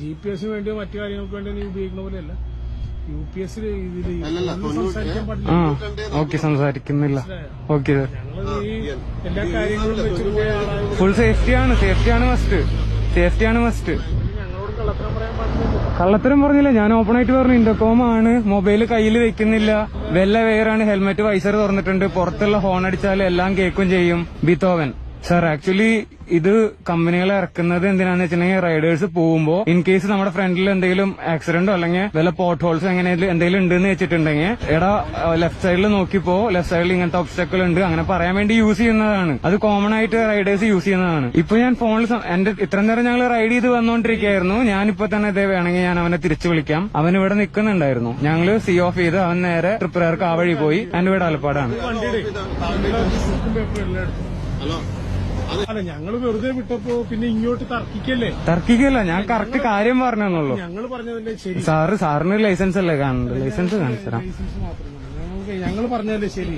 G P എസിന് വേണ്ടിയോ മറ്റു കാര്യങ്ങൾക്ക് വേണ്ടി നീ ഉപയോഗിക്കുന്ന പോലെയല്ല. യു പി എസ് ഇതിൽ ഓക്കെ സംസാരിക്കുന്നില്ല. Okay sir. എല്ലാ കാര്യങ്ങളും ആളായത് ഫുൾ സേഫ്റ്റിയാണ് സേഫ്റ്റിയാണ് മസ്റ്റ് സേഫ്റ്റിയാണ് മസ്റ്റ് ഞങ്ങളോട് കള്ളത്തരം പറയാൻ പാടില്ല കള്ളത്തരം പറഞ്ഞില്ല ഞാൻ ഓപ്പൺ ആയിട്ട് പറഞ്ഞു. ഇന്റർകോം ആണ് മൊബൈൽ കയ്യിൽ വെക്കുന്നില്ല. വെല്ല വെയറാണ് ഹെൽമെറ്റ് വൈസർ തുറന്നിട്ടുണ്ട്. പുറത്തുള്ള ഫോൺ അടിച്ചാൽ എല്ലാം കേൾക്കും ചെയ്യും. ബിത്തോവൻ സർ ആക്ച്വലി ഇത് കമ്പനികൾ ഇറക്കുന്നത് എന്തിനാന്ന് വെച്ചിട്ടുണ്ടെങ്കിൽ റൈഡേഴ്സ് പോകുമ്പോൾ ഇൻ കേസ് നമ്മുടെ ഫ്രണ്ടിൽ എന്തെങ്കിലും ആക്സിഡന്റോ അല്ലെങ്കിൽ വല്ല പോർട്ട് ഹോൾസ് എങ്ങനെ എന്തെങ്കിലും ഉണ്ടെന്ന് വെച്ചിട്ടുണ്ടെങ്കിൽ എടാ ലെഫ്റ്റ് സൈഡിൽ നോക്കിപ്പോ ലെഫ്റ്റ് സൈഡിൽ ഇങ്ങനത്തെ ഒബ്സ്റ്റക്കിൾ ഉണ്ട് അങ്ങനെ പറയാൻ വേണ്ടി യൂസ് ചെയ്യുന്നതാണ്. അത് കോമൺ ആയിട്ട് റൈഡേഴ്സ് യൂസ് ചെയ്യുന്നതാണ്. ഇപ്പൊ ഞാൻ ഫോണിൽ എന്റെ ഇത്രയും നേരം ഞങ്ങൾ റൈഡ് ചെയ്ത് വന്നുകൊണ്ടിരിക്കുകയായിരുന്നു ഞാനിപ്പോ തന്നെ ഇതേ വേണമെങ്കിൽ ഞാൻ അവനെ തിരിച്ചു വിളിക്കാം. അവൻ ഇവിടെ നിൽക്കുന്നുണ്ടായിരുന്നു ഞങ്ങൾ സി ഓഫ് ചെയ്ത് അവൻ നേരെ ട്രിപ്പുകാർക്ക് ആ വഴി പോയി. എന്റെ വീട് ആലപ്പാടാണ്. ഹലോ. അല്ല ഞങ്ങൾ വെറുതെ വിട്ടപ്പോ പിന്നെ ഇങ്ങോട്ട് തർക്കിക്കല്ലേ? തർക്കിക്കല്ല ഞാൻ കറക്റ്റ് കാര്യം പറഞ്ഞെന്നുള്ളൂ. ഞങ്ങൾ പറഞ്ഞതല്ലേ ശരി? സാറ് സാറിന് ലൈസൻസ് അല്ലേ കാണുന്നത്? ലൈസൻസ് കാണിച്ചു തരാം. ഞങ്ങൾ പറഞ്ഞതല്ലേ ശരി?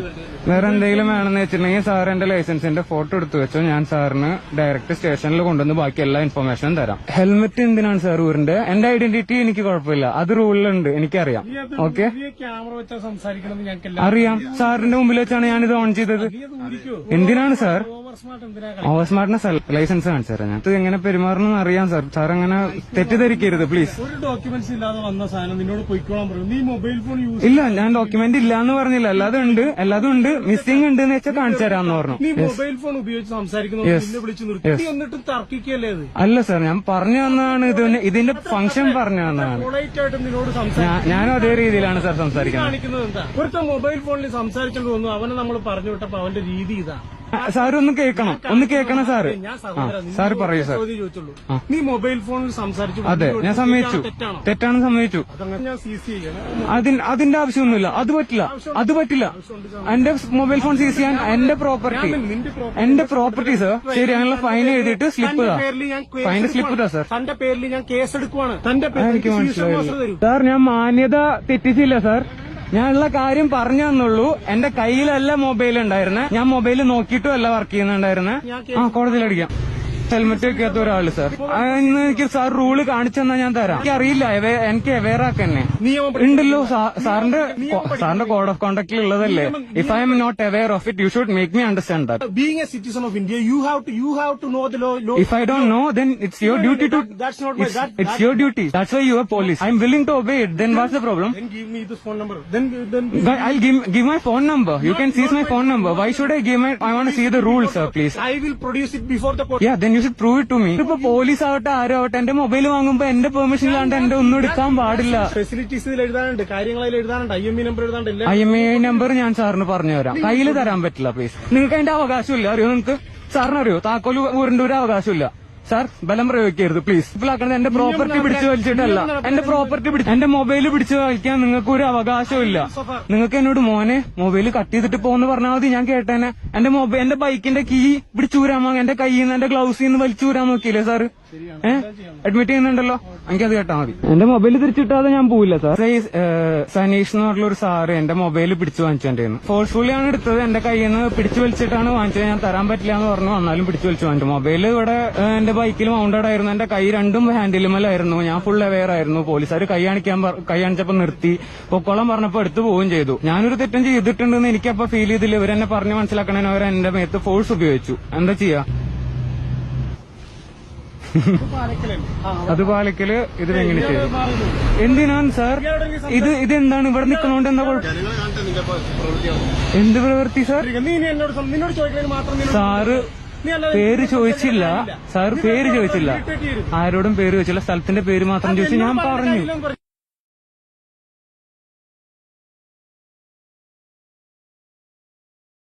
വേറെ എന്തെങ്കിലും വേണമെന്ന് വെച്ചിട്ടുണ്ടെങ്കിൽ സാർ എന്റെ ലൈസൻസിന്റെ ഫോട്ടോ എടുത്തു വെച്ചോ. ഞാൻ സാറിന് ഡയറക്റ്റ് സ്റ്റേഷനിൽ കൊണ്ടുവന്ന് ബാക്കി എല്ലാ ഇൻഫർമേഷനും തരാം. ഹെൽമെറ്റ് എന്തിനാണ് സാർ ഊരിന്റെ എന്റെ ഐഡന്റിറ്റി എനിക്ക് കുഴപ്പമില്ല. അത് റൂളിലുണ്ട് എനിക്കറിയാം. ഓക്കെ ക്യാമറ വെച്ചാ സംസാരിക്കണമെന്ന് ഞാൻ എല്ലാം അറിയാം. സാറിന്റെ മുമ്പിൽ വെച്ചാണ് ഞാനിത് ഓൺ ചെയ്തത്. എന്തിനാണ് സാർ? ഓവർ സ്മാർട്ടിന് ലൈസൻസ് കാണിച്ചു തരാം ഞാൻ. ഇത് എങ്ങനെ പെരുമാറണമെന്ന് അറിയാം സാർ. സാർ അങ്ങനെ തെറ്റിദ്ധരിക്കരുത് പ്ലീസ്. ഒരു ഡോക്യുമെന്റ്സ് ഇല്ലാതെ വന്ന സാധനം നിന്നോട് പൊയ്ക്കോളാൻ പറയും. നീ മൊബൈൽ ഫോൺ യൂസ് ഇല്ല ഞാൻ ഡോക്യുമെന്റ് ഇല്ല എന്ന് പറഞ്ഞില്ല. അല്ലാതെ ഉണ്ട് അല്ലാതെ ഉണ്ട്. മിസ്സിംഗ് ഉണ്ട് എന്ന് വെച്ചാൽ കാണിച്ചു തരാമെന്ന് പറഞ്ഞു. നീ മൊബൈൽ ഫോൺ ഉപയോഗിച്ച് സംസാരിക്കുന്നു നിന്നെ വിളിച്ചു നിർത്തി. നീ എന്നിട്ട് തർക്കിക്കല്ലേ അത് അല്ല സാർ. ഞാൻ പറഞ്ഞു തന്നതാണ് ഇത്. ഇതിന്റെ ഫംഗ്ഷൻ പറഞ്ഞു തന്നതാണ്. പൊളൈറ്റ് ആയിട്ട് നിന്നോട് സംസാരിക്കും ഞാനും അതേ രീതിയിലാണ് സാർ സംസാരിക്കുന്നത്. കാണിക്കുന്നത് എന്താ? ഒരുത്ത മൊബൈൽ ഫോണിൽ സംസാരിച്ചോണ്ട് വന്നു അവനെ നമ്മൾ പറഞ്ഞു വിട്ടപ്പോ അവന്റെ രീതി ഇതാ. സാർ ഒന്ന് കേൾക്കണം. ഒന്ന് കേൾക്കണം സാറ്. സാർ പറയൂ സാർ നീ മൊബൈൽ ഫോണിൽ സംസാരിച്ചു അതെ ഞാൻ സമ്മതിച്ചു. തെറ്റാണ്? സമ്മതിച്ചു. അതിന്റെ ആവശ്യമൊന്നുമില്ല. അത് പറ്റില്ല. അത് പറ്റില്ല. എന്റെ മൊബൈൽ ഫോൺ സീസ് ചെയ്യാൻ എന്റെ പ്രോപ്പർട്ടി. എന്റെ പ്രോപ്പർട്ടി സർ. ശരി അതിനുള്ള ഫൈൻ എഴുതിയിട്ട് സ്ലിപ്പ് ഫൈൻ സ്ലിപ്പ് ഇതാ സാർ. തന്റെ പേരിൽ ഞാൻ കേസ് എടുക്കുവാണ്. തന്റെ പേരിൽ എനിക്ക് മനസ്സിലായില്ല. സാർ ഞാൻ മാന്യത തെറ്റിച്ചില്ല സാർ. ഞാനുള്ള കാര്യം പറഞ്ഞു തന്നുള്ളൂ. എന്റെ കയ്യിലല്ല മൊബൈൽ ഉണ്ടായിരുന്നെ. ഞാൻ മൊബൈൽ നോക്കിയിട്ടും അല്ല വർക്ക് ചെയ്യുന്നുണ്ടായിരുന്നെ. ആ കോടതിയിൽ അടിക്കാം. ഹെൽമെറ്റ് വെക്കാത്ത ഒരാൾ സാർ അന്ന് ഇന്ന് എനിക്ക് സാർ റൂൾ കാണിച്ചു തന്നാ ഞാൻ തരാം എനിക്ക് അറിയില്ല എനിക്ക് അവെയർ ആക്കന്നെ ഉണ്ടല്ലോ സാറിന്റെ സാറിന്റെ കോഡ് ഓഫ് കോണ്ടാക്ടിൽ ഉള്ളതല്ലേ if I'm not aware of it you should make me understand that being a citizen of India you have to you have to know the law law I don't know then it's your duty to that's not my it's your duty that's why you are police I. I'm willing to obey it. Then what's the problem? then give me this phone number then then I'll give give my phone number. You can seize my phone number. Why should I give my? I want to see the rules, sir. Please. I will produce it before the court Yeah, then you should prove it to me ഇപ്പൊ police ആവട്ടെ ആരും ആവട്ടെ എന്റെ mobile വാങ്ങുമ്പോ എന്റെ permission ഇല്ലാണ്ട് എന്റെ ഒന്നും എടുക്കാൻ പാടില്ല. ഫെസിലിറ്റീസ് ഇതിൽ എഴുതാനുണ്ട് കാര്യങ്ങൾ അതിൽ എഴുതാനുണ്ട് ഐ എം ഇ നമ്പർ എഴുതാനുണ്ട് ഐ എം ഐ നമ്പർ ഞാൻ സാറിന് പറഞ്ഞു തരാം. കയ്യിൽ തരാൻ പറ്റില്ല പ്ലീസ് നിങ്ങൾക്ക് അതിന്റെ അവകാശമില്ല അറിയോ നിങ്ങൾക്ക്? സാറിനറിയോ താക്കോൽ ഊരിന്റെ ഒരു അവകാശമില്ല. സാർ ബലം പ്രയോഗിക്കരുത് പ്ലീസ് ഇപ്പോഴാക്കണത് എന്റെ പ്രോപ്പർട്ടി പിടിച്ചു വലിച്ചിട്ടല്ല. എന്റെ പ്രോപ്പർട്ടി പിടിച്ചു എന്റെ മൊബൈൽ പിടിച്ചു വലിക്കാൻ നിങ്ങൾക്ക് ഒരു അവകാശമില്ല നിങ്ങൾക്ക് എന്നോട് മോനെ മൊബൈൽ കട്ട് ചെയ്തിട്ട് പോന്ന് പറഞ്ഞാൽ മതി ഞാൻ കേട്ടേനെ. എന്റെ മൊബൈൽ എന്റെ ബൈക്കിന്റെ കീ പിടിച്ചൂരാമോ എന്റെ കയ്യിൽ നിന്ന് എന്റെ ഗ്ലൗസിൽ നിന്ന് വലിച്ചൂരാൻ നോക്കിയില്ലേ സാർ? ഏഹ് അഡ്മിറ്റ് ചെയ്യുന്നുണ്ടല്ലോ? എനിക്ക് അത് കേട്ടാ മതി. എന്റെ മൊബൈൽ തിരിച്ചിട്ടാതെ ഞാൻ പോവില്ല സാർ. സനീഷ് എന്ന് പറഞ്ഞുള്ള ഒരു സാറ് എന്റെ മൊബൈൽ പിടിച്ചു വാങ്ങിച്ചു എന്റെ ഫോഴ്സ്ഫുള്ളി ആണ് എടുത്തത്. എന്റെ കയ്യിൽ നിന്ന് പിടിച്ചു വലിച്ചിട്ടാണ് വാങ്ങിച്ചത്. ഞാൻ തരാൻ പറ്റില്ല എന്ന് പറഞ്ഞു. വന്നാലും പിടിച്ചു വലിച്ചു വാങ്ങിച്ചു. മൊബൈൽ ഇവിടെ എന്റെ ബൈക്കിൽ മൗണ്ടഡ് ആയിരുന്നു. എന്റെ കൈ രണ്ടും ഹാൻഡിലുമല്ലായിരുന്നു ഞാൻ ഫുൾ അവെയർ ആയിരുന്നു. പോലീസുകാർ കൈ കാണിക്കാൻ കൈ കാണിച്ചപ്പോ നിർത്തി. പൊക്കോളം പറഞ്ഞപ്പോൾ എടുത്തു പോവുകയും ചെയ്തു. ഞാനൊരു തെറ്റും ചെയ്തിട്ടുണ്ടെന്ന് എനിക്കപ്പോ ഫീൽ ചെയ്തില്ല. ഇവരെന്നെ പറഞ്ഞ് മനസ്സിലാക്കണേ അവർ എന്റെ മേത്ത് ഫോഴ്സ് ഉപയോഗിച്ചു. എന്താ ചെയ്യാ? അത് പാലിക്കൽ ഇത് എങ്ങനെ ചെയ്തു? എന്തിനാണ് സർ? ഇത് ഇത് എന്താണ്? ഇവിടെ നിൽക്കണോണ്ട് എന്താ കുഴപ്പം? എന്ത് പ്രവൃത്തി സാർ? സാറ് പേര് ചോദിച്ചില്ല. സാർ പേര് ചോദിച്ചില്ല. ആരോടും പേര് ചോദിച്ചില്ല. സ്ഥലത്തിന്റെ പേര് മാത്രം ചോദിച്ചു ഞാൻ പറഞ്ഞു. പറഞ്ഞു.